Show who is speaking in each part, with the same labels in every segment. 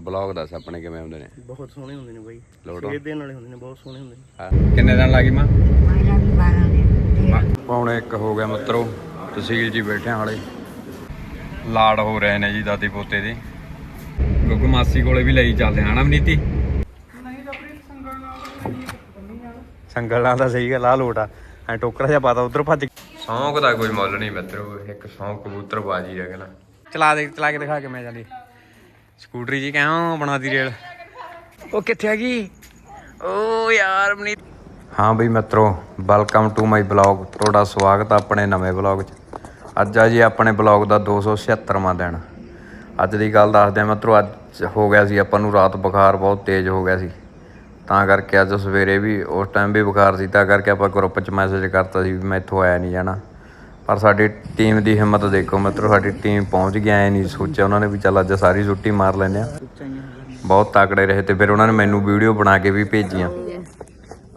Speaker 1: Blog ਦੱਸ ਆਪਣੇ ਕਿਵੇਂ ਹੁੰਦੇ ਨੇ?
Speaker 2: ਬਹੁਤ ਸੋਹਣੇ ਹੁੰਦੇ ਨੇ ਬਾਈ।
Speaker 1: ਲੋਟ
Speaker 2: ਖੇਤ ਦੇਣ ਵਾਲੇ ਹੁੰਦੇ ਨੇ ਬਹੁਤ ਸੋਹਣੇ ਹੁੰਦੇ ਨੇ।
Speaker 1: ਕਿੰਨੇ ਦਿਨ ਲੱਗੀ ਮਾਂ?
Speaker 3: ਮਾਇਲਾ ਵੀ 12 ਨੇ
Speaker 1: ਪੌਣੇ ਇੱਕ ਹੋ ਗਿਆ ਮਿੱਤਰੋ ਤਹਿਸੀਲ ਜੀ ਬੈਠੇ ਹਾਲੇ। ਲਾੜ ਹੋ ਰਹੇ ਨੇ ਜੀ ਦਾਦੀ ਪੋਤੇ ਦੇ। ਗੁੱਗੂ ਮਾਸੀ ਕੋਲੇ ਵੀ ਲਈ ਚੱਲਦੇ ਹਾਂ ਨਾ ਮਨੀਤੀ? ਸੰਗਲ ਨਾਲ ਤਾਂ ਸਹੀ ਗੱਲ ਆ ਲੋਟ ਆ। ਐ ਟੋਕਰਾ ਜਿਹਾ ਪਾਤਾ ਉਧਰ ਭੱਜ ਸੌਂਕ ਦਾ ਕੋਈ ਮੁੱਲ ਨਹੀਂ ਮਿੱਤਰੋ ਇੱਕ ਸੌਂਕ ਕਬੂਤਰ ਬਾਜੀ ਰਹਿ ਗਿਆ ਚਲਾ ਦੇ ਚਲਾ ਕੇ ਦਿਖਾ ਕੇ ਮੈਂ ਜਾਂਦੀ ਸਕੂਟਰੀ ਜੀ ਕਿਉਂ ਬਣਾਦੀ ਰੇਲ? ਉਹ ਕਿੱਥੇ ਆ ਓ ਯਾਰ ਮਨੀਤ। ਹਾਂ ਬਈ ਮਿੱਤਰੋ ਵੈਲਕਮ ਟੂ ਮਾਈ ਬਲੌਗ ਤੁਹਾਡਾ ਸਵਾਗਤ ਆ ਆਪਣੇ ਨਵੇਂ ਬਲੌਗ 'ਚ। ਅੱਜ ਆ ਜੀ ਆਪਣੇ ਬਲੌਗ ਦਾ 276ਵਾਂ ਦਿਨ। ਅੱਜ ਦੀ ਗੱਲ ਦੱਸਦੇ ਆ ਮਿੱਤਰੋ, ਅੱਜ ਹੋ ਗਿਆ ਸੀ ਆਪਾਂ ਨੂੰ ਰਾਤ ਬੁਖਾਰ ਬਹੁਤ ਤੇਜ਼ ਹੋ ਗਿਆ ਸੀ। ਤਾਂ ਕਰਕੇ ਅੱਜ ਸਵੇਰੇ ਵੀ, ਉਸ ਟਾਈਮ ਵੀ ਬੁਖਾਰ ਸੀ, ਤਾਂ ਕਰਕੇ ਆਪਾਂ ਗਰੁੱਪ 'ਚ ਮੈਸੇਜ ਕਰਤਾ ਸੀ ਵੀ ਮੈਂ ਇੱਥੋਂ ਆਇਆ ਨਹੀਂ ਜਾਣਾ। ਪਰ ਸਾਡੀ ਟੀਮ ਦੀ ਹਿੰਮਤ ਦੇਖੋ ਮਿੱਤਰੋ ਸਾਡੀ ਟੀਮ ਪਹੁੰਚ ਗਈ ਐ ਨਹੀਂ ਸੋਚਿਆ ਉਹਨਾਂ ਨੇ ਵੀ ਚੱਲ ਅੱਜ ਸਾਰੀ ਛੁੱਟੀ ਮਾਰ ਲੈਂਦੇ ਆ ਬਹੁਤ ਤਕੜੇ ਰਹੇ ਤੇ ਫਿਰ ਉਹਨਾਂ ਨੇ ਮੈਨੂੰ ਵੀਡੀਓ ਬਣਾ ਕੇ ਵੀ ਭੇਜੀਆਂ।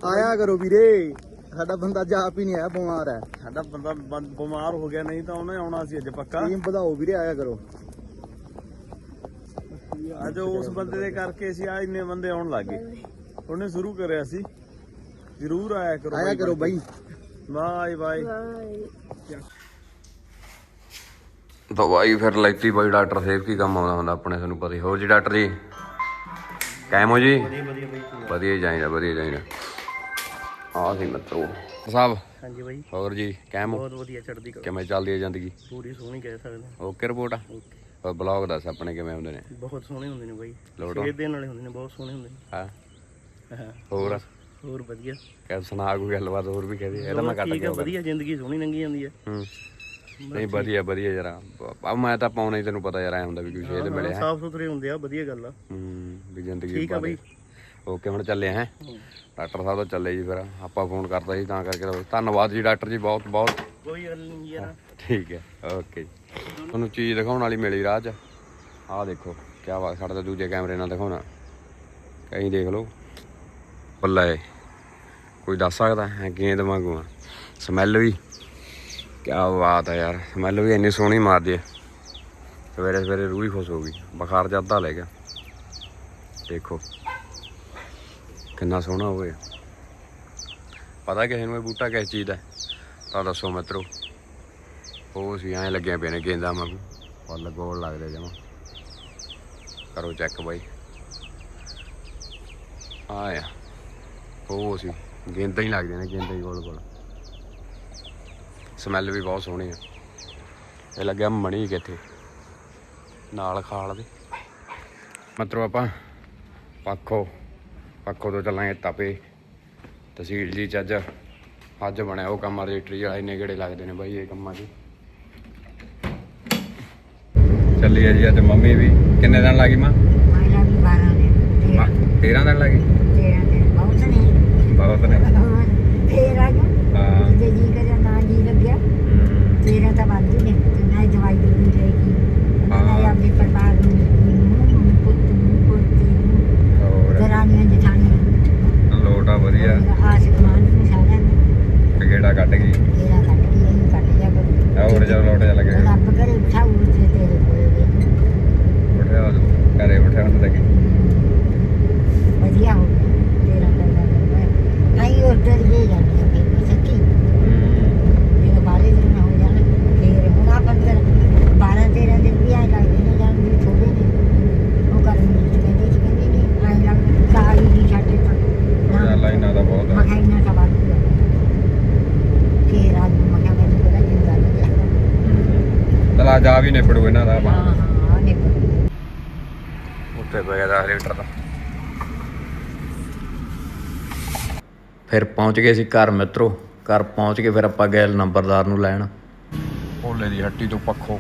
Speaker 2: ਆਇਆ ਕਰੋ ਵੀਰੇ। ਸਾਡਾ ਬੰਦਾ ਜਾਪ ਹੀ ਨਹੀਂ ਆਇਆ ਬਿਮਾਰ ਹੈ। ਸਾਡਾ ਬੰਦਾ ਬਿਮਾਰ ਹੋ ਗਿਆ ਨਹੀਂ ਤਾਂ ਉਹਨੇ ਆਉਣਾ ਸੀ ਅੱਜ ਪੱਕਾ। ਟੀਮ ਵਧਾਓ ਵੀਰੇ ਆਇਆ ਕਰੋ। ਅੱਜ ਉਸ ਬੰਦੇ ਦੇ ਕਰਕੇ ਅਸੀਂ ਆ ਇੰਨੇ ਬੰਦੇ ਆਉਣ ਲੱਗੇ ਉਹਨੇ ਸ਼ੁਰੂ ਕਰਿਆ ਸੀ। ਜ਼ਰੂਰ ਆਇਆ ਕਰੋ ਆਇਆ ਕਰੋ ਬਾਈ। ਬਾਏ। ਬਾਏ।
Speaker 1: ਦਵਾਈ ਫਿਰ ਲੈਤੀ ਬਾਈ ਡਾਕਟਰ ਸਾਹਿਬ ਕੀ ਕੰਮ ਆਉਂਦਾ ਹੁੰਦਾ ਆਪਣੇ ਤੁਹਾਨੂੰ ਪਤਾ ਹੀ। ਹੋਰ ਜੀ ਡਾਕਟਰ ਜੀ? ਕਾਇਮ ਹੋ ਜੀ?
Speaker 2: ਵਧੀਆ ਵਧੀਆ ਬਾਈ
Speaker 1: ਵਧੀਆ ਚਾਹੀਦਾ ਵਧੀਆ ਚਾਹੀਦਾ ਆ ਸੀ ਮਿੱਤਰੋ। ਸਾਹਿਬ?
Speaker 2: ਹਾਂਜੀ ਬਾਈ।
Speaker 1: ਹੋਰ ਜੀ ਕਾਇਮ ਹੋ?
Speaker 2: ਬਹੁਤ ਵਧੀਆ ਚੜਦੀ ਕਰੋ
Speaker 1: ਕਿਵੇਂ ਚੱਲਦੀ ਹੈ ਜ਼ਿੰਦਗੀ?
Speaker 2: ਪੂਰੀ ਸੋਹਣੀ ਕਹਿ ਸਕਦੇ
Speaker 1: ਓਕੇ ਰਿਪੋਰਟ? ਆ
Speaker 2: ਓਕੇ
Speaker 1: ਬਲੌਗ ਦੱਸ ਆਪਣੇ ਕਿਵੇਂ ਹੁੰਦੇ ਨੇ?
Speaker 2: ਬਹੁਤ ਸੋਹਣੇ ਹੁੰਦੇ ਨੇ ਬਾਈ। ਖੇਤ ਦੇਣ ਵਾਲੇ ਹੁੰਦੇ ਨੇ ਬਹੁਤ ਸੋਹਣੇ ਹੁੰਦੇ ਨੇ। ਹਾਂ।
Speaker 1: ਹੋਰ?
Speaker 2: ਹੋਰ ਵਧੀਆ।
Speaker 1: ਕਹਿ ਸੁਣਾ ਕੋਈ ਗੱਲਬਾਤ ਹੋਰ ਵੀ ਕਹਦੇ ਇਹਦਾ ਮੈਂ ਕੱਟ
Speaker 2: ਠੀਕ
Speaker 1: ਗਿਆ
Speaker 2: ਹੈ ਵਧੀਆ ਜ਼ਿੰਦਗੀ ਸੋਹਣੀ ਲੰਗੀ ਜਾਂਦੀ ਹੈ।
Speaker 1: ਹੂੰ ਨਹੀਂ ਵਧੀਆ ਵਧੀਆ ਜਰਾ ਆ ਮੈਂ ਤਾਂ ਪਾਉਣਾ ਹੀ ਤੈਨੂੰ ਪਤਾ ਯਾਰ ਐ ਹੁੰਦਾ ਵੀ ਕੋਈ ਸ਼ੇਦ ਮਿਲਿਆ
Speaker 2: ਸਾਫ਼ ਸੁਥਰੇ ਹੁੰਦੇ ਆ ਵਧੀਆ ਗੱਲ ਆ।
Speaker 1: ਹੂੰ ਵੀ ਜ਼ਿੰਦਗੀ
Speaker 2: ਠੀਕ ਆ ਬਈ।
Speaker 1: ਓਕੇ ਹੁਣ ਚੱਲੇ ਹੈ। ਡਾਕਟਰ ਸਾਹਿਬ ਤਾਂ ਚੱਲੇ ਜੀ ਫਿਰ ਆਪਾਂ ਫੋਨ ਕਰਤਾ ਸੀ ਤਾਂ ਕਰਕੇ ਧੰਨਵਾਦ ਜੀ ਡਾਕਟਰ ਜੀ ਬਹੁਤ ਬਹੁਤ।
Speaker 2: ਕੋਈ ਗੱਲ ਨਹੀਂ ਯਾਰ।
Speaker 1: ਠੀਕ ਹੈ ਓਕੇ ਤੁਹਾਨੂੰ ਚੀਜ਼ ਦਿਖਾਉਣ ਵਾਲੀ ਮਿਲੀ ਰਾਹ 'ਚ। ਆਹ ਦੇਖੋ ਕੀ ਬਾਤ ਸਾਡੇ ਤਾਂ ਦੂਜੇ ਕੈਮਰੇ ਨਾਲ ਦਿਖਾਉਣਾ। ਕਹੀਂ ਦੇਖ ਲਓ। ਬੱਲੇ ਕੋਈ ਦੱਸ ਸਕਦਾ ਹੈ ਗੇਂਦ ਵਾਂਗੂ ਆ। ਸਮੈਲ ਵੀ। ਕੀ ਬਾਤ ਹੈ ਯਾਰ। ਸਮੈਲ ਵੀ ਇੰਨੀ ਸੋਹਣੀ ਮਾਰਦੀ ਹੈ ਸਵੇਰੇ ਸਵੇਰੇ ਰੂਹ ਹੀ ਖੁਸ਼ ਹੋ ਗਈ। ਬੁਖਾਰ ਜੱਦਾ ਲੈ ਗਿਆ। ਦੇਖੋ। ਕਿੰਨਾ ਸੋਹਣਾ ਹੋਵੇ ਪਤਾ ਕਿਸੇ ਨੂੰ ਇਹ ਬੂਟਾ ਕਿਸ ਚੀਜ਼ ਦਾ ਤਾਂ ਦੱਸੋ ਮਿੱਤਰੋ। ਉਹ ਸੀ ਐਂ ਲੱਗਿਆ ਪਏ ਨੇ ਗੇਂਦਾ ਵਾਂਗੂ। ਫੁੱਲ ਗੋਲ ਲੱਗਦੇ ਜਮਾ। ਕਰੋ ਚੈੱਕ ਬਾਈ। ਆਇਆ ਉਹ ਸੀ। ਗੇਂਦਾ ਹੀ ਲੱਗਦੇ ਨੇ ਗੇਂਦਾ ਹੀ ਗੋਲ ਗੋਲ। ਸਮੈਲ ਵੀ ਬਹੁਤ ਸੋਹਣੀ ਆ। ਇਹ ਲੱਗਿਆ ਮਣੀ ਕਿੱਥੇ ਨਾਲ ਖਾਲ ਦੇ। ਮਤਲਬ ਆਪਾਂ ਪੱਖੋ ਪੱਖੋ ਤੋਂ ਚੱਲਾਂਗੇ ਤਪੇ। ਤਹਿਸੀਲ ਜੀ ਚ ਅੱਜ ਬਣਿਆ ਉਹ ਕੰਮ ਰਜਿਸਟਰੀ ਵਾਲੇ ਇੰਨੇ ਗੇੜੇ ਲੱਗਦੇ ਨੇ ਬਾਈ ਇਹ ਕੰਮਾਂ 'ਚ ਚੱਲੀ ਆ ਜੀ ਅੱਜ ਮੰਮੀ ਵੀ। ਕਿੰਨੇ ਦਿਨ ਲੱਗੀ ਮਾਂ?
Speaker 3: ਮਾਇਲਾ ਵੀ 12 ਨੇ
Speaker 1: 13 ਦਿਨ ਲੱਗੀ
Speaker 3: 13 ਨੇ ਬਹੁਤ ਨੇ
Speaker 1: ਬਹੁਤ ਨੇ।
Speaker 3: ਫੇਰ ਆ ਗਿਆ।
Speaker 1: ਹਾਂ।
Speaker 3: ਜੇ ਜੀ ਕਰਿਆ ਨਾ ਜੀ ਲੱਗਿਆ।
Speaker 1: ਹਮ,
Speaker 3: ਤੇਰਾ ਤਾਂ ਵਾਧੂ ਨੇ। ਤੇ ਨਾ ਦਵਾਈ ਦੂਣੀ ਜਾਏਗੀ ਨਾ
Speaker 1: ਹਾਂ।
Speaker 3: ਆਪਣੇ ਪਰਿਵਾਰ ਨੂੰ ਨੂੰ ਪੁੱਤ ਨੂੰ ਪੁੱਤੀ ਨੂੰ।
Speaker 1: ਹੋਰ।
Speaker 3: ਦਰਾਨੀਆਂ ਜਠਾਣੀਆਂ
Speaker 1: ਲੋਟ ਵਧੀਆ।
Speaker 3: ਆਸਮਾਨ ਨੂੰ ਸਾਰਿਆਂ ਨੇ।
Speaker 1: ਗੇੜਾ ਕੱਢ ਗਈ।
Speaker 3: ਤੇਰਾ ਕੱਟ ਕੇ ਇਹਨੂੰ ਕੱਟ ਜਾ ਕਰੋ।
Speaker 1: ਹੋਰ ਜਦੋਂ ਲੋਟ ਲੱਗੇ।
Speaker 3: ਰੱਬ ਕਰੇ ਉਠਾਉ ਤੇ ਤੇਰੇ ਕੋਲ
Speaker 1: ਦੋ ਘਰੇ ਬਿਠਾ ਉਹਨਾਂ ਲੱਗੇ।
Speaker 3: ਵਧੀਆ ਹੋ ਗਿਆ ਤੇਰਾ ਕਰਦਾ ਕਰਦਾ ਆਈ ਉਹ ਡਰ ਗਈ ਜਾਂਦੀ ਹੈ ਫਿਰ ਸੱਚੀ ਜਦੋਂ ਬਾਲੇ ਦਿਨ ਹੋ ਜਾਣ ਫਿਰ ਹੁਣ ਆ ਬੰਦਰ 12 13 ਦਿਨ ਵੀ ਆਏ ਲੱਗਦੇ ਨੇ ਜਾਂ ਵੀ ਥੋੜੇ ਨੇ ਉਹ ਕਰਨ ਦੀ ਕਹਿੰਦੇ ਸੀ ਕਹਿੰਦੇ ਨਹੀਂ ਆਈ ਲੱਗ ਕਾਲੀ ਦੀ ਛੱਡੇ
Speaker 1: ਉਹ
Speaker 3: ਤਾਂ
Speaker 1: ਲਾਈਨਾਂ ਦਾ ਬਹੁਤ ਆ।
Speaker 3: ਮਖਾਈਨਾ ਦਾ ਬਾਤ ਫਿਰ ਆ ਮਖਾ ਮੈਨੂੰ ਪਤਾ ਜਿੰਦਾ ਲੱਗਿਆ
Speaker 1: ਚਲਾ ਜਾ ਵੀ ਨਿਪੜੂ ਇਹਨਾਂ ਦਾ
Speaker 3: ਹਾਂ
Speaker 1: ਆਪਾਂ
Speaker 3: ਹਾਂ ਨੇ
Speaker 1: ਉੱਤੇ ਪੈ ਗਿਆ 10 ਲੀਟਰ ਦਾ ਫਿਰ ਪਹੁੰਚ ਗਏ ਸੀ ਘਰ ਮਿੱਤਰੋ। ਘਰ ਪਹੁੰਚ ਕੇ ਫਿਰ ਆਪਾਂ ਗਏ ਨੰਬਰਦਾਰ ਨੂੰ ਲੈਣ। ਭੋਲੇ ਦੀ ਹੱਟੀ ਤੋਂ ਪੱਖੋ।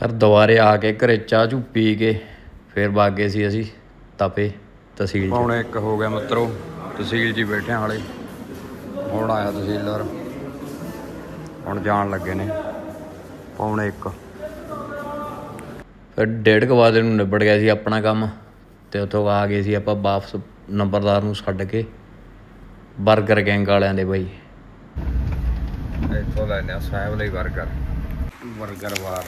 Speaker 1: ਫਿਰ ਦੁਬਾਰੇ ਆ ਕੇ ਘਰੇ ਚਾਹ ਚੂ ਪੀ ਕੇ ਫਿਰ ਵਗ ਗਏ ਸੀ ਅਸੀਂ ਤਪੇ ਤਹਿਸੀਲ ਹੁਣ ਇੱਕ ਹੋ ਗਿਆ ਮਿੱਤਰੋ ਤਹਿਸੀਲ ਜੀ ਬੈਠੇ ਹਾਲੇ। ਹੁਣ ਆਇਆ ਤਹਿਸੀਲਦਾਰ। ਹੁਣ ਜਾਣ ਲੱਗੇ ਨੇ। ਪੌਣੇ ਇੱਕ। ਫਿਰ ਡੇਢ ਕੁ ਵਜੇ ਨੂੰ ਨਿਬੜ ਗਿਆ ਸੀ ਆਪਣਾ ਕੰਮ। ਤੇ ਉੱਥੋਂ ਆ ਗਏ ਸੀ ਆਪਾਂ ਵਾਪਸ ਨੰਬਰਦਾਰ ਨੂੰ ਛੱਡ ਕੇ। ਬਰਗਰ ਗੈਂਗ ਵਾਲਿਆਂ ਦੇ ਬਾਈ। ਇੱਥੋਂ ਲੈਣੇ ਆ ਸਾਹਿਬ ਲਈ 버ਗਰ ਬਰਗਰ ਵਾਰ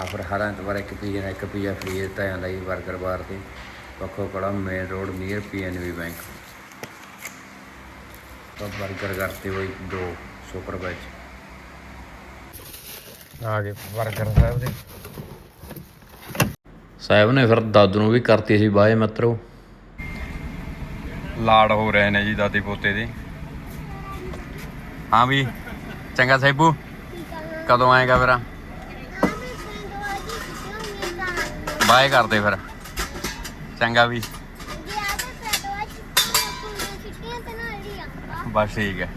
Speaker 1: ਆਫਰ ਹਰਾਂ ਤਵਾਰ ਇੱਕ ਪੀਜ਼ਾ ਨਾਲ ਇੱਕ ਪੀਜ਼ਾ ਫਰੀ ਦਿੱਤਾ ਜਾਂਦਾ ਜੀ 버ਗਰ ਵਾਰ ਤੇ। ਪੱਖੋ ਕੜਾ main road near PNB bank ਤਾਂ 버ਗਰ ਕਰਤੇ ਹੋਈ ਦੋ ਸੁਪਰ ਵੈਜ। ਆ ਗਏ 버ਗਰ ਸਾਹਿਬ ਦੇ। ਸਾਹਿਬ ਨੇ ਫਿਰ ਦਾਦੂ ਨੂੰ ਵੀ ਕਰਤੀ ਸੀ ਬਾਏ ਮਿੱਤਰੋ। ਲਾੜ ਹੋ ਰਹੇ ਨੇ ਜੀ ਦਾਦੀ ਪੋਤੇ ਦੇ। ਹਾਂ ਵੀ, ਚੰਗਾ ਸਹਿਬੂ ਕਦੋਂ ਆਏਗਾ ਫਿਰ? ਬਾਏ ਕਰਦੇ ਫਿਰ। ਚੰਗਾ ਵੀ। ਬਸ ਠੀਕ ਹੈ।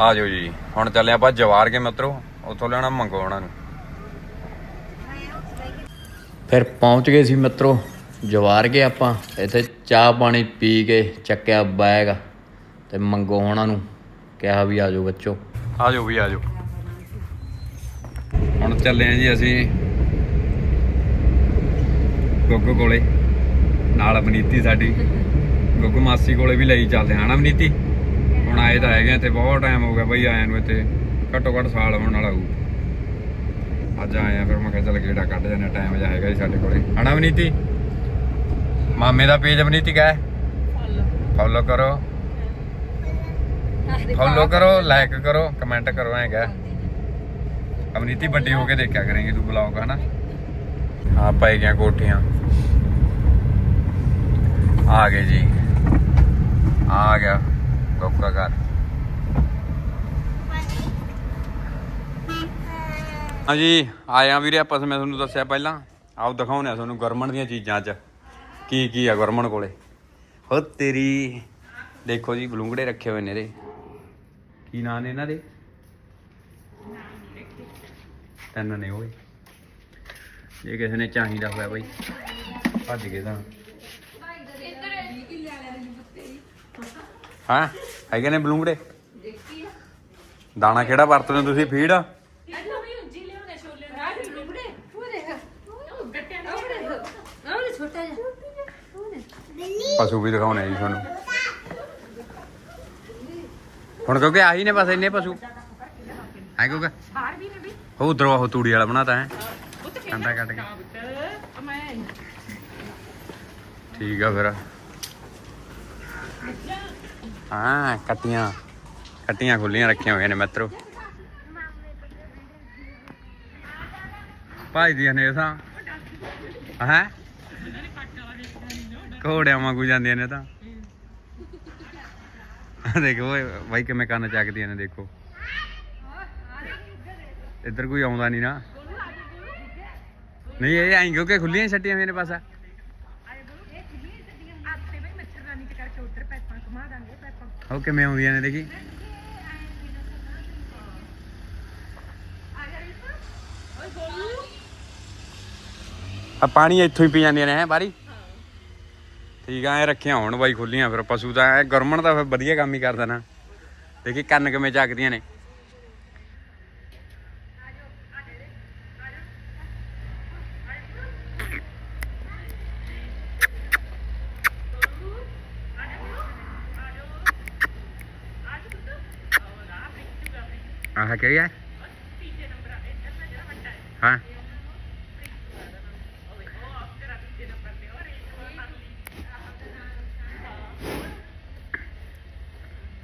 Speaker 1: ਆ ਜਾਓ ਜੀ। ਹੁਣ ਚੱਲੇ ਆਪਾਂ ਜਵਾਰ ਕੇ ਮਿੱਤਰੋ। ਉੱਥੋਂ ਲੈਣਾ ਮੰਗੋ ਉਹਨਾਂ ਨੂੰ। ਫਿਰ ਪਹੁੰਚ ਗਏ ਸੀ ਮਿੱਤਰੋ। ਜਵਾਰ ਗਏ ਆਪਾਂ ਇੱਥੇ ਚਾਹ ਪਾਣੀ ਪੀ ਕੇ ਚੱਕਿਆ ਬੈਗ ਤੇ ਮੰਗੋ ਉਹਨਾਂ ਨੂੰ ਕਿਹਾ ਵੀ ਆਜੋ ਬੱਚੋ। ਆਜੋ ਵੀ ਆਜੋ ਹੁਣ ਚੱਲੇ ਆ ਜੀ ਅਸੀਂ ਗੋਗੋ ਕੋਲੇ ਨਾਲ ਬਨੀਤੀ ਸਾਡੀ। ਗੋਗੋ ਮਾਸੀ ਕੋਲੇ ਵੀ ਲਈ ਚੱਲਦੇ ਹਾਂ ਨਾ ਬਨੀਤੀ ਹੁਣ ਆਏ ਤਾਂ ਹੈਗੇ ਤੇ ਬਹੁਤ ਟਾਈਮ ਹੋ ਗਿਆ ਬਈ ਆਇਆਂ ਨੂੰ ਇੱਥੇ ਘੱਟੋ ਘੱਟ ਸਾਲ ਹੋਣ ਵਾਲਾ ਹੋਊ। ਅੱਜ ਆਏ ਆ ਫਿਰ ਮੈਂ ਕਿਹਾ ਚੱਲ ਗੇੜਾ ਕੱਢ ਜਾਂਦੇ ਟਾਈਮ ਜਾ ਹੈਗਾ ਜੀ ਸਾਡੇ ਕੋਲੇ। ਹਣਾ ਬਨੀਤੀ ਮਾਮੇ ਦਾ ਪੇਜ ਬਨੀਤੀ ਕਾ ਫੋਲੋ ਕਰੋ। ਫੋਲੋ ਕਰੋ ਲਾਈਕ ਕਰੋ ਕਮੈਂਟ ਕਰੋ ਐ ਕਾ ਅਵਨੀਤੀ ਵੱਡੀ ਹੋ ਕੇ ਦੇਖਿਆ ਕਰਾਂਗੇ ਤੂੰ ਬਲੌਗ ਹਨਾ? ਆ ਪਾਈ ਗਿਆ ਕੋਠੀਆਂ। ਆ ਗਏ ਜੀ। ਆ ਗਿਆ ਗੋਕਾ ਘਰ। ਹਾਂਜੀ ਆਇਆ ਵੀਰੇ ਆਪਾਂ ਮੈਂ ਤੁਹਾਨੂੰ ਦੱਸਿਆ ਪਹਿਲਾਂ। ਆਓ ਦਿਖਾਉਣੇ ਆ ਤੁਹਾਨੂੰ ਗਰਮਨ ਦੀਆਂ ਚੀਜ਼ਾਂ 'ਚ। ਕੀ ਕੀ ਆ ਗੁਰਮਨ ਕੋਲੇ? ਹੋ, ਤੇਰੀ, ਦੇਖੋ ਜੀ, ਬਲੂੰਗੜੇ ਰੱਖੇ ਹੋਏ ਨੇ ਇਹਦੇ। ਕੀ ਨਾਂ ਨੇ ਇਹਨਾਂ ਦੇ? ਤਿੰਨ ਨੇ ਓਏ। ਜੇ ਕਿਸੇ ਨੇ ਚਾਹੀਦਾ ਹੋਇਆ ਬਈ। ਭੱਜ ਗਏ ਤਾਂ। ਹਾਂ? ਹੈਗੇ ਨੇ ਬਲੂੰਗੜੇ? ਦਾਣਾ ਕਿਹੜਾ ਵਰਤਦੇ ਹੋ ਤੁਸੀਂ, ਫੀਡ? ਪਸ਼ੂ ਵੀ ਦਿਖਾਉਣੇ ਜੀ ਤੁਹਾਨੂੰ। ਹੁਣ ਕਿਉਂਕਿ ਆਹੀ ਨੇ ਬਸ ਇੰਨੇ ਪਸ਼ੂ। ਹੈ ਕਿਉਂਕਿ? ਉਹ ਉਧਰ ਉਹ ਤੂੜੀ ਵਾਲਾ ਬਣਾਤਾ ਹੈ। ਕੰਡਾ ਕੱਟ ਕੇ। ਠੀਕ ਆ ਫਿਰ। ਹਾਂ ਕੱਟੀਆਂ। ਕੱਟੀਆਂ ਖੁੱਲੀਆਂ ਰੱਖੀਆਂ ਹੋਈਆਂ ਨੇ ਮਿੱਤਰੋ। ਭਾਈ ਦੀਆਂ ਨੇ ਤਾਂ। ਹੈ? ਘੋੜਿਆਂ ਵਾਂਗੂ ਜਾਂਦੀਆਂ ਨੇ ਤਾਂ। ਆਹ ਦੇਖੋ, ਓਏ, ਬਾਈ ਕਿਵੇਂ ਕੰਨ ਚੱਕਦੀਆਂ ਨੇ, ਦੇਖੋ। ਇੱਧਰ ਕੋਈ ਆਉਂਦਾ ਨਹੀਂ ਨਾ। ਨਹੀਂ, ਇਹ ਆਈ ਕਿਉਂਕਿ ਖੁੱਲੀਆਂ ਛੱਟੀਆਂ ਛੱਡੀਆਂ ਹੋਈਆਂ ਨੇ ਪਾਸਾ। ਉਹ ਕਿਵੇਂ ਆਉਂਦੀਆਂ ਨੇ, ਦੇਖੀ। ਆ ਪਾਣੀ ਇੱਥੋਂ ਹੀ ਪੀ ਜਾਂਦੀਆਂ ਨੇ, ਹੈ, ਬਾਰੀ। ਠੀਕ ਆ, ਐ ਰੱਖਿਆ ਹੋਣ ਬਾਈ ਖੁੱਲੀਆਂ ਫਿਰ ਪਸ਼ੂ ਦਾ ਐ, ਗਰਮਣ ਦਾ ਫਿਰ ਵਧੀਆ ਕੰਮ ਹੀ ਕਰਦਾ ਨਾ ਦੇਖੀ ਕੰਨ ਕਿਵੇਂ ਚੱਕਦੀਆਂ ਨੇ। ਆਹ ਕੀ ਹੈ ਹਾਂ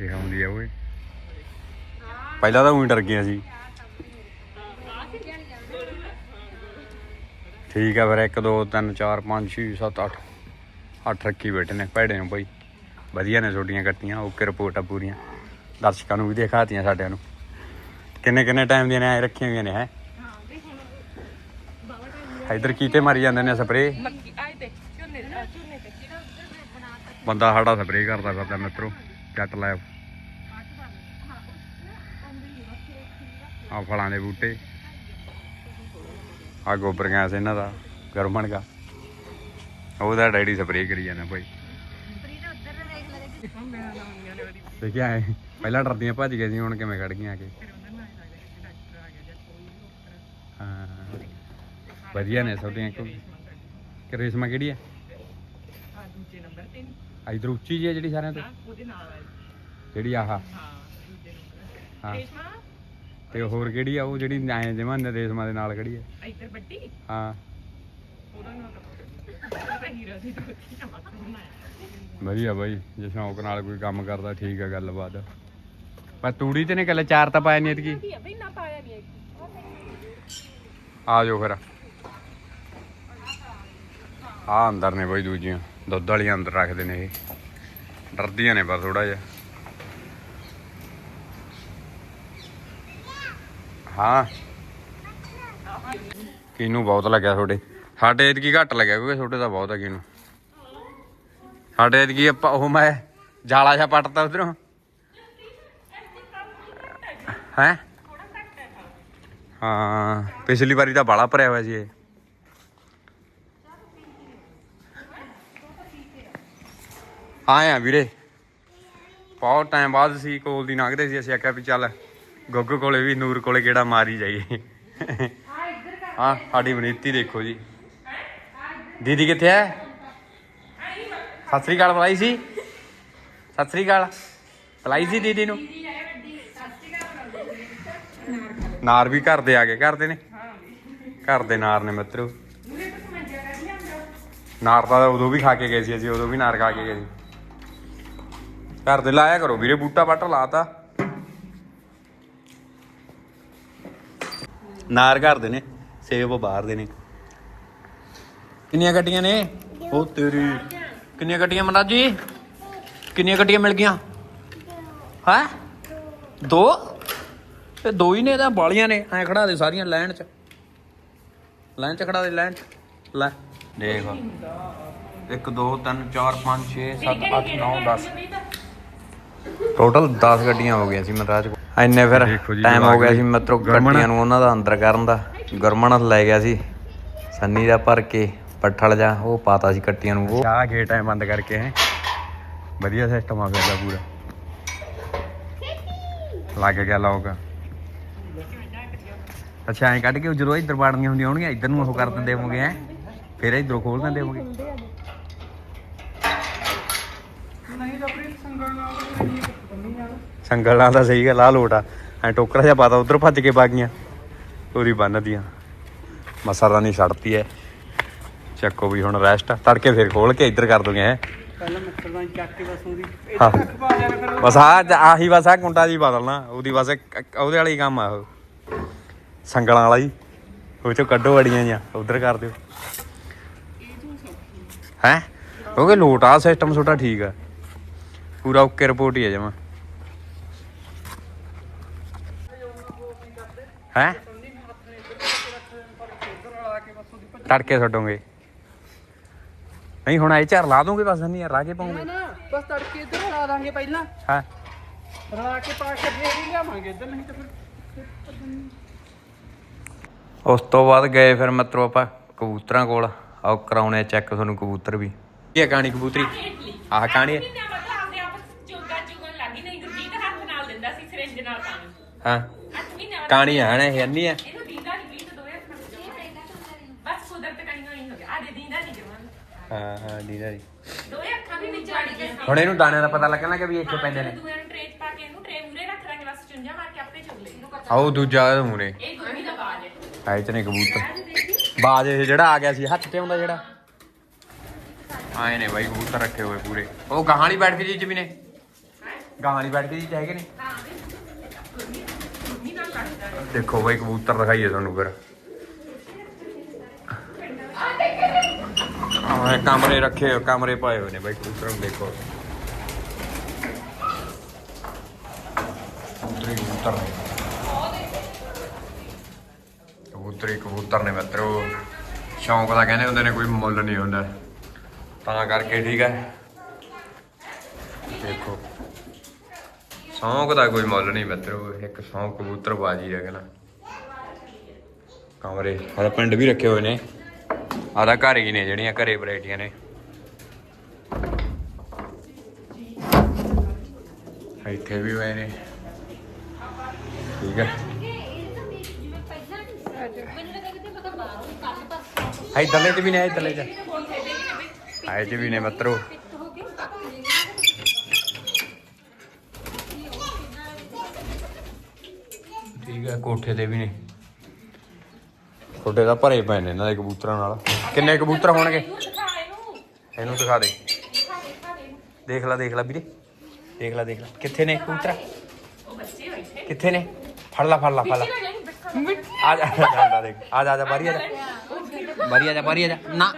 Speaker 1: ਇਹ ਆਉਂਦੀ ਆ ਓਏ ਪਹਿਲਾਂ ਤਾਂ ਉਹੀ ਡਰ ਗਿਆ ਸੀ ਠੀਕ ਆ ਫਿਰ 1 2 3 4 5 6 7 8 ਅੱਠ ਰੱਖੀ ਬੈਠੇ ਨੇ ਭੈੜੇ ਨੂੰ ਭਾਈ ਵਧੀਆ ਨੇ ਛੋਟੀਆਂ ਕੱਟੀਆਂ, ਓਕੇ ਰਿਪੋਰਟਾਂ ਪੂਰੀਆਂ। ਦਰਸ਼ਕਾਂ ਨੂੰ ਵੀ ਦਿਖਾਤੀਆਂ ਸਾਡਿਆਂ ਨੂੰ। ਕਿੰਨੇ ਕਿੰਨੇ ਟਾਈਮ ਦੀਆਂ ਨੇ, ਐ ਰੱਖੀਆਂ ਹੋਈਆਂ ਨੇ, ਹੈ? ਇਧਰ ਕੀਤੇ ਮਾਰੀ ਜਾਂਦੇ ਨੇ ਸਪਰੇ ਬੰਦਾ ਸਾਡਾ ਸਪਰੇ ਕਰਦਾ ਫਿਰਦਾ ਮਿੱਤਰੋ, ਜੱਟ ਲਾਇਆ ਆ ਫਲਾਂ ਦੇ ਬੂਟੇ। ਆ ਗੋਬਰ ਗੈਸ ਇਹਨਾਂ ਦਾ ਗਰਮਣ ਦਾ ਉਹਦਾ ਡੈਡੀ ਸਪਰੇ ਕਰੀ ਜਾਂਦਾ ਭਾਈ। ਦੇਖਿਆ ਐ ਪਹਿਲਾਂ ਡਰਦੀਆਂ ਭੱਜ ਗਏ ਸੀ ਹੁਣ ਕਿਵੇਂ ਖੜ ਗਈਆਂ ਕੇ। ਹਾਂ ਵਧੀਆ ਨੇ ਛੋਟੀਆਂ ਕਿ ਰੇਸ਼ਮਾ ਕਿਹੜੀ ਹੈ ਆ ਇਧਰ ਉੱਚੀ ਜੀ ਹੈ ਜਿਹੜੀ ਸਾਰਿਆਂ ਤੋਂ। ਜਿਹੜੀ ਆਹ। ਹਾਂ ਤੇ ਹੋਰ ਕਿਹੜੀ ਆ ਉਹ ਜਿਹੜੀ ਐ ਜਿਵੇਂ ਨਰੇਸ਼ਮਾ ਦੇ ਨਾਲ ਖੜੀ ਹੈ
Speaker 4: ਇੱਧਰ ਵੱਡੀ?
Speaker 1: ਹਾਂ।
Speaker 4: ਉਹਦਾ ਨਾਮ ਤਾਂ ਹੀਰਾ ਸੀ ਦੋਤੀ ਨਾ
Speaker 1: ਵਧੀਆ ਬਾਈ ਜੇ ਸ਼ੌਂਕ ਨਾਲ ਕੋਈ ਕੰਮ ਕਰਦਾ ਠੀਕ ਹੈ ਗੱਲਬਾਤ। ਪਰ ਤੂੜੀ ਤੇ ਨੇ ਕੱਲੇ ਚਾਰ ਤਾਂ ਪਾਇਆ ਨਹੀਂ ਇਤਕੀ
Speaker 4: ਕੀ ਆ ਬਈ ਨਾ ਪਾਇਆ ਨਹੀਂ
Speaker 1: ਆ ਜਾਓ ਫਿਰ। ਆ ਅੰਦਰ ਨੇ ਬਾਈ ਦੂਜੀਆਂ। ਦੁੱਧ ਵਾਲੀਆਂ ਅੰਦਰ ਰੱਖਦੇ ਨੇ ਇਹ। ਡਰਦੀਆਂ ਨੇ ਪਰ ਥੋੜਾ ਜਿਹਾ। ਹਾਂ। ਕਿਨੂੰ ਬਹੁਤ ਲੱਗਿਆ ਤੁਹਾਡੇ? ਸਾਡੇ ਇਤਕੀ ਘੱਟ ਲੱਗਿਆ ਕਿਉਂਕਿ ਤੁਹਾਡੇ ਤਾਂ ਬਹੁਤ ਹੈ ਕਿਨੂੰ। ਸਾਡੇ ਇਤਕੀ ਆਪਾਂ ਉਹ ਮੈਂ ਜਾਲਾ ਜਿਹਾ ਪੱਟਤਾ ਉਧਰੋਂ। ਹੈ? ਹਾਂ, ਪਿਛਲੀ ਵਾਰੀ ਤਾਂ ਬਾਲਾ ਭਰਿਆ ਹੋਇਆ ਸੀ ਇਹ। ਆਏ ਆ ਵੀਰੇ। ਬਹੁਤ ਟਾਈਮ ਬਾਅਦ ਸੀ, ਕੋਲ ਦੀ ਲੰਘਦੇ ਸੀ, ਅਸੀਂ ਆਖਿਆ ਵੀ ਚੱਲ ਗੁੱਗ ਕੋਲੇ ਵੀ, ਨੂਰ ਕੋਲੇ ਕਿਹੜਾ ਮਾਰੀ ਜਾਈਏ। ਹਾਂ ਸਾਡੀ ਵਨੀਤੀ ਦੇਖੋ ਜੀ। ਦੀਦੀ ਕਿੱਥੇ ਹੈ ਸਤਿ ਸ੍ਰੀ ਅਕਾਲ, ਬੁਲਾਈ ਸੀ? ਸਤਿ ਸ੍ਰੀ ਅਕਾਲ। ਬੁਲਾਈ ਸੀ ਦੀਦੀ ਨੂੰ? ਨਾਰ ਵੀ ਘਰ ਦੇ ਆ ਗਏ ਘਰ ਦੇ ਨੇ? ਘਰ ਦੇ ਨਾਰ ਨੇ ਮਿੱਤਰੋ। ਨਾਰ ਤਾਂ ਉਦੋਂ ਵੀ ਖਾ ਕੇ ਗਏ ਸੀ ਅਸੀਂ, ਉਦੋਂ ਵੀ ਨਾਰ ਖਾ ਕੇ ਗਏ ਸੀ। ਘਰ ਦੇ ਲਾਇਆ ਕਰੋ ਵੀਰੇ, ਬੂਟਾ ਬਾਟਾ ਲਾਤਾ। ਨਾਰ ਘਰ ਦੇ ਨੇ, ਸੇਬ ਬਾਹਰ ਦੇ ਨੇ। ਕਿੰਨੀਆਂ ਗੱਡੀਆਂ ਨੇ? ਉਹ ਤੇਰੀ, ਕਿੰਨੀਆਂ ਗੱਡੀਆਂ ਮਨਾ ਜੀ? ਕਿੰਨੀਆਂ ਗੱਡੀਆਂ ਮਿਲ ਗਈਆਂ? ਹੈ? ਦੋ? ਤੇ ਦੋ ਹੀ ਨੇ ਤਾਂ ਬਾਲੀਆਂ ਨੇ, ਐ ਖੜਾ ਦੇ ਸਾਰੀਆਂ ਲਾਈਨ 'ਚ। ਲਾਈਨ 'ਚ ਖੜਾ ਦੇ, ਲਾਈਨ 'ਚ। ਲੈ, ਦੇਖ। 1 2 3 4 5 6 7 8 9 10 ਟੋਟਲ 10 ਗੱਡੀਆਂ ਹੋ ਗਈਆਂ ਸੀ ਮਹਾਰਾਜ ਕੋਲ। ਐਨੇ ਫਿਰ ਟਾਈਮ ਹੋ ਗਿਆ ਸੀ ਮਤਰੋ ਗੱਡੀਆਂ ਨੂੰ ਉਹਨਾਂ ਦਾ ਅੰਦਰ ਕਰਨ ਦਾ। ਗੁਰਮਣ ਲੈ ਗਿਆ ਸੀ। ਸੰਨੀ ਦਾ ਭਰ ਕੇ ਪੱਠਲ ਜਾ ਉਹ ਪਾਤਾ ਸੀ ਕੱਟੀਆਂ ਨੂੰ। ਉਹ ਆ ਗੇ ਟਾਈਮ ਬੰਦ ਕਰਕੇ ਹੈ। ਵਧੀਆ ਸਿਸਟਮ ਆ ਗਿਆ ਪੂਰਾ। ਲੱਗ ਗਿਆ ਲੋਕ ਅੱਛਾ ਐਂ ਕੱਢ ਕੇ ਜਦੋਂ ਇੱਧਰ ਵਾੜਨੀਆਂ ਹੁੰਦੀਆਂ ਹੋਣਗੀਆਂ ਇੱਧਰ ਨੂੰ ਉਹ ਕਰ ਦਿੰਦੇ ਹੋਣਗੇ ਹੈ। ਫਿਰ ਇੱਧਰੋਂ ਖੋਲ ਦਿੰਦੇ ਹੋਣਗੇ ਸੰਗਲ ਤਾਂ ਸਹੀ ਗੱਲ ਆ ਲੋਟ ਆ। ਐ ਟੋਕਰਾ ਜਿਹਾ ਪਾਤਾ ਉਧਰ ਭੱਜ ਕੇ ਬਾਗੀਆਂ। ਪੂਰੀ ਬੰਨਦੀਆਂ ਮਸਾ ਰਾਨੀ ਛੱਡਤੀ ਐ। ਚੱਕੋ ਵੀ ਹੁਣ ਰੈਸਟ ਤੜਕੇ ਫਿਰ ਖੋਲ ਕੇ ਇੱਧਰ ਕਰ ਦੋਗੇ ਹੈ।
Speaker 2: ਪਹਿਲਾਂ ਮੱਛਰਦਾਨੀ ਚੱਕ ਕੇ ਬਸ ਉਹਦੀ।
Speaker 1: ਹਾਂ।
Speaker 2: ਪਾ ਜਾਣਾ ਫਿਰ
Speaker 1: ਬਸ ਆ ਆਹੀ ਬਸ ਆ ਕੁੰਡਾ ਜੀ ਬਦਲਣਾ ਉਹਦੀ ਬਸ ਇੱਕ- ਇੱਕ ਉਹਦੇ ਵਾਲਾ ਹੀ ਕੰਮ ਆ ਉਹ। ਸੰਗਲਾਂ ਵਾਲਾ ਹੀ ਉਹ ਚੋਂ ਕੱਢੋ ਅੜੀਆਂ ਜਾਂ ਉਧਰ ਕਰ ਦਿਓ। ਹੈ? ਕਿਉਂਕਿ ਲੋਟ ਆ ਸਿਸਟਮ ਛੋਟਾ ਠੀਕ ਆ। ਪੂਰਾ ਓਕੇ ਰਿਪੋਰਟ ਹੀ ਆ ਜਮਾ। ਹੈ? ਤੜਕੇ ਛੱਡੋਗੇ ਨਹੀਂ ਹੁਣ ਇਹ ਝਰ ਲਾ ਦੋਗੇ ਬਸ ਨਹੀਂ ਯਾਰ ਰਾਗੇ ਪਾਉਂਗੇ।
Speaker 2: ਨਾ ਬਸ ਤੜਕੇ ਇੱਧਰ ਲਾ ਦਾਂਗੇ ਪਹਿਲਾਂ।
Speaker 1: ਹਾਂ।
Speaker 2: ਰਲਾ ਕੇ ਪਾ ਕੇ ਫੇਰ ਹੀ ਲਿਆਵਾਂਗੇ ਇੱਧਰ ਨਹੀਂ ਤਾਂ ਫਿਰ
Speaker 1: ਉਸ ਤੋਂ ਬਾਅਦ ਗਏ ਫਿਰ ਮਤਰੋ ਆਪਾਂ ਕਬੂਤਰਾਂ ਕੋਲ। ਆਓ ਕਰਾਉਣੇ ਚੈੱਕ ਤੁਹਾਨੂੰ ਕਬੂਤਰ ਵੀ। ਕੀ ਹੈ ਕਹਾਣੀ ਕਬੂਤਰੀ? ਆਹ ਕਹਾਣੀ ਹੈ
Speaker 4: ਮਹੀਨਾ ਮਤਲਬ ਆਪਦੇ ਆਪ ਚੋਗਾ ਚੁਗਣ ਲੱਗੀ ਨਹੀਂ ਗੁਰਜੀਤ ਹੱਥ ਨਾਲ ਦਿੰਦਾ ਸੀ ਸਿਰੰਜ ਨਾਲ ਪਾਣੀ।
Speaker 1: ਹਾਂ।
Speaker 4: ਅੱਠ ਮਹੀਨੇ ਵਾਲਾ
Speaker 1: ਕਹਾਣੀ ਹੈ ਨਾ ਇਹ ਅੰਨੀ ਹੈ
Speaker 4: ਇਹਨੂੰ ਦੀਦਾ ਨਹੀਂ ਦੋਏ ਹੱਥ ਨਾਲ ਬਸ ਕੁਦਰਤ ਕਣੀਆਂ ਨਹੀਂ ਹੋ ਗਿਆ। ਆ ਦੇ ਦੀਦਾ ਨਹੀਂ ਜਮਾਨ
Speaker 1: ਹਾਂ ਹਾਂ ਨੀਨਾ ਜੀ
Speaker 4: ਦੋਏ ਅੱਖਾਂ ਵੀ ਵਿੱਚ ਵੜ ਗਈਆਂ।
Speaker 1: ਹੁਣ ਇਹਨੂੰ ਦਾਣਿਆਂ ਦਾ ਪਤਾ ਲੱਗਣਾ ਕਿ ਵੀ ਇੱਥੇ ਪੈਂਦੇ ਨੇ।
Speaker 4: ਦੂਏ ਨੂੰ ਟ੍ਰੇਚ ਪਾ ਕੇ ਇਹਨੂੰ ਟ੍ਰੇ ਮੂਰੇ ਰੱਖ ਲਾਂਗੇ ਬਸ ਚੁੰਝਾ ਮਾਰ ਕੇ ਆਪੇ ਚੁਗ ਲੈ
Speaker 1: ਆਓ ਦੂਜਾ ਹੁਣੇ
Speaker 4: ਇਹ ਗੁਰਮੀ ਦਾ ਬਾਜ ਹੈ।
Speaker 1: ਆਏ ਤੇ ਨੇ ਕਬੂਤਰ। ਬਾਜ ਇਹ ਜਿਹੜਾ ਆ ਗਿਆ ਸੀ ਹੱਥ ਤੇ ਹੁੰਦਾ ਜਿਹੜਾ। ਆਏ ਨੇ ਬਾਈ ਕਬੂਤਰ ਰੱਖੇ ਹੋਏ ਪੂਰੇ। ਉਹ ਗਾਹਾਂ ਵਾਲੀ ਬੈਠ ਕੇ ਜੀ ਚ ਵੀ ਨੇ। ਗਾਹਾਂ ਵਾਲੀ ਬੈਠ ਕੇ ਜੀ ਚ ਹੈਗੇ ਨੇ ਦੇਖੋ ਬਾਈ, ਕਬੂਤਰ ਦਿਖਾਈਏ ਤੁਹਾਨੂੰ ਫਿਰ। ਆਹ ਕਮਰੇ ਰੱਖੇ ਹੋਏ ਕਮਰੇ ਪਾਏ ਹੋਏ ਨੇ ਬਾਈ, ਕਬੂਤਰਾਂ ਨੂੰ ਦੇਖੋ। ਕਬੂਤਰੀ ਕਬੂਤਰ ਨੇ। ਕਬੂਤਰੀ ਕਬੂਤਰ ਨੇ ਮਿੱਤਰੋ, ਸ਼ੌਂਕ ਦਾ ਕਹਿੰਦੇ ਹੁੰਦੇ ਨੇ ਕੋਈ ਮੁੱਲ ਨਹੀਂ ਹੁੰਦਾ। ਤਾਂ ਕਰਕੇ ਠੀਕ ਹੈ। ਦੇਖੋ। ਸ਼ੌਂਕ ਦਾ ਕੋਈ ਮੁੱਲ ਨਹੀਂ ਮਿੱਤਰੋ, ਇੱਕ ਸ਼ੌਂਕ ਕਬੂਤਰ ਬਾਜੀ ਦਾ ਕਮਰੇ ਸਾਡਾ ਪਿੰਡ ਵੀ ਰੱਖੇ ਹੋਏ ਨੇ। ਆਦਾ ਘਰ ਹੀ ਨੇ ਜਿਹੜੀਆਂ ਘਰੇ ਵੈਰਾਈਟੀਆਂ ਨੇ। ਇੱਥੇ ਵੀ ਹੋਏ ਨੇ। ਠੀਕ ਹੈ ਇਧਰਲੇ ਚ ਵੀ ਨੇ ਇਧਰਲੇ ਚ। ਆਏ ਚ ਵੀ ਨੇ ਮਿੱਤਰੋ। ਠੀਕ ਹੈ ਕੋਠੇ ਤੇ ਵੀ ਨੇ ਕੋਠੇ ਦਾ ਭਰੇ ਪਏ ਨੇ ਇਹਨਾਂ ਦੇ ਕਬੂਤਰਾਂ ਨਾਲ। ਕਿੰਨੇ ਕਬੂਤਰ ਹੋਣਗੇ?
Speaker 4: ਇਹਨੂੰ ਦਿਖਾ ਇਹਨੂੰ।
Speaker 1: ਇਹਨੂੰ ਦਿਖਾ ਦੇ।
Speaker 4: ਦਿਖਾ
Speaker 1: ਲੈ ਦੇਖ ਲੈ ਵੀਰੇ। ਦੇਖ ਲੈ ਦੇਖ ਲੈ। ਕਿੱਥੇ ਨੇ ਕਬੂਤਰ?
Speaker 4: ਉਹ ਬੱਚੇ ਬੈਠੇ
Speaker 1: ਕਿੱਥੇ ਨੇ? ਫੜ ਲਾ ਫੜ ਲਾ ਫੜ ਲਾ। ਆ ਜਾ ਜਾਂਦਾ ਦੇਖ। ਆ ਜਾ ਆ ਜਾ ਬਾਰੀ ਆ ਜਾ। ਬਾਰੀ ਆ ਜਾ ਬਾਰੀ ਆ ਜਾ। ਨਾ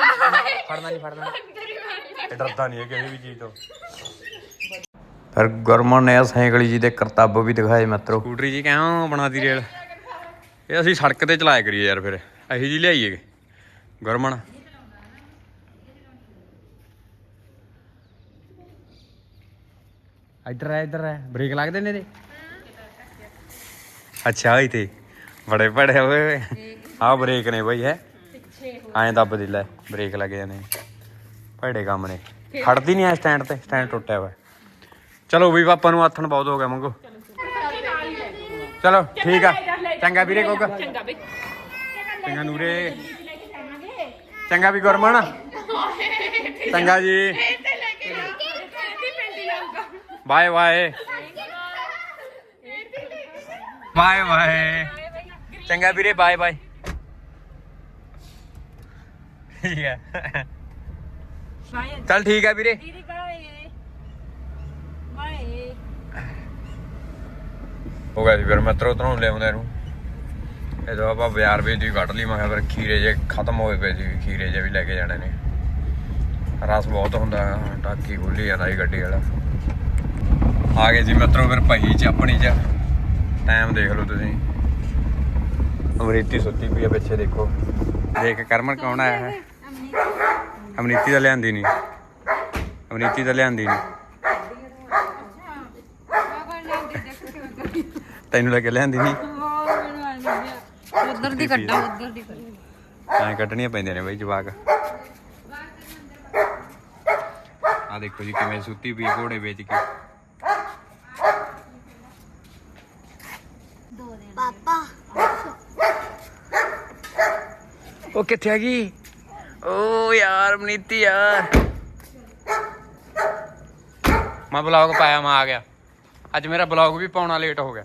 Speaker 1: ਫੜਨਾ ਨਹੀਂ ਫੜਨਾ ਇਹ ਡਰਦਾ ਨਹੀਂ ਹੈ ਕਿਸੇ ਵੀ ਚੀਜ਼ ਤੋਂ। ਫਿਰ ਗੁਰਮਨ ਨੇ ਸਾਈਕਲੀ ਜੀ ਦੇ ਕਰਤੱਬ ਵੀ ਦਿਖਾਏ ਮਿੱਤਰੋ। ਸਕੂਟਰੀ ਜੀ ਕਿਉਂ ਬਣਾਦੀ ਰੇਲ? ਇਹ ਅਸੀਂ ਸੜਕ ਤੇ ਚਲਾਇਆ ਕਰੀਏ ਯਾਰ ਫਿਰ। ਅਸੀਂ ਜੀ ਲਿਆਈਏ ਗੁਰਮਨ ਇੱਧਰ ਆ ਇੱਧਰ ਆ। ਬ੍ਰੇਕ ਲੱਗਦੇ ਨੇ? ਇਹਦੇ ਅੱਛਾ ਤੇ ਬੜੇ ਬੜੇ ਓਏ। ਆਹ ਬ੍ਰੇਕ ਨੇ ਬਈ ਹੈ? ਐਂ ਦੱਬ ਦੇ ਲੈ ਬ੍ਰੇਕ ਲੱਗ ਜਾਂਦੇ ਭੜੇ ਕੰਮ ਨੇ। ਖੜਦੀ ਨਹੀਂ ਐ ਸਟੈਂਡ ਤੇ ਸਟੈਂਡ ਟੁੱਟਿਆ ਹੋਇਆ ਚਲੋ ਵੀ ਪਾਪਾ ਨੂੰ ਆਥਣ ਬਹੁਤ ਹੋ ਗਿਆ ਮੰਗੋ ਚਲੋ ਠੀਕ ਆ ਚੰਗਾ ਵੀਰੇ ਕੋਕ
Speaker 4: ਚੰਗਾ ਬਈ
Speaker 1: ਚੰਗਾ ਨੂਰੇ ਚੰਗਾ ਵੀ ਗੁਰਮਨ ਚੰਗਾ ਜੀ ਬਾਏ ਬਾਏ ਬਾਏ ਬਾਏ ਚੰਗਾ ਵੀਰੇ ਬਾਏ ਬਾਏ ਠੀਕ ਹੈ
Speaker 4: ਬਾਏ
Speaker 1: ਚੱਲ ਠੀਕ ਹੈ ਵੀਰੇ
Speaker 4: ਦੀਦੀ ਬਾਏ ਬਾਏ
Speaker 1: ਹੋ ਗਿਆ ਫਿਰ ਮੈਂ ਤਰੋ ਤਰੋਂ ਲਿਆਉਂਦਾ ਇਹਨੂੰ। ਇਹ ਜੋ ਆਪਾਂ ਬਾਜ਼ਾਰ ਵਿੱਚ ਦੀ ਕੱਢ ਲਈ ਮੈਂ ਫਿਰ ਖੀਰੇ ਜੇ ਖਤਮ ਹੋਏ ਪਏ ਸੀ ਖੀਰੇ ਜੇ ਵੀ ਲੈ ਕੇ ਜਾਣੇ ਨੇ। ਰਸ ਬਹੁਤ ਹੁੰਦਾ ਟਾਕੀ ਖੁੱਲੀ ਜਾਂਦਾ ਜੀ ਗੱਡੀ ਵਾਲਾ। ਆ ਗਏ ਜੀ ਮਿੱਤਰੋ ਫਿਰ ਪਹੀ ਚ ਆਪਣੀ ਚ। ਟਾਈਮ ਦੇਖ ਲਓ ਤੁਸੀਂ। ਅਮਰੀਤੀ ਸੁੱਤੀ ਪਈ ਆ ਪਿੱਛੇ ਦੇਖੋ। ਦੇਖ ਕਰਮਨ ਕੌਣ ਆਇਆ ਹੈ? ਅਮਰੀਤੀ ਤਾਂ ਲਿਆਂਦੀ ਨਹੀਂ। ਅਮਰੀਤੀ ਤਾਂ ਲਿਆਂਦੀ ਨਹੀਂ। ਤੈਨੂੰ ਲੱਗੇ ਲਿਆਂਦੀ ਨਹੀਂ
Speaker 3: ਉਧਰ ਦੀ ਕੱਢੋ ਉਧਰ ਦੀ
Speaker 1: ਐਂ ਕੱਢਣੀਆਂ ਪੈਂਦੀਆਂ ਨੇ ਬਈ ਜਵਾਕ। ਆ ਦੇਖੋ ਜੀ ਕਿਵੇਂ ਸੁੱਤੀ ਪਈ ਘੋੜੇ ਵੇਚ ਕੇ।
Speaker 3: ਪਾਪਾ।
Speaker 1: ਉਹ ਕਿੱਥੇ ਹੈਗੀ ਓ ਯਾਰ ਮਨੀਤੀ ਯਾਰ। ਮੈਂ ਬਲੌਗ ਪਾਇਆ ਮੈਂ ਆ ਗਿਆ। ਅੱਜ ਮੇਰਾ ਬਲੌਗ ਵੀ ਪਾਉਣਾ ਲੇਟ ਹੋ ਗਿਆ।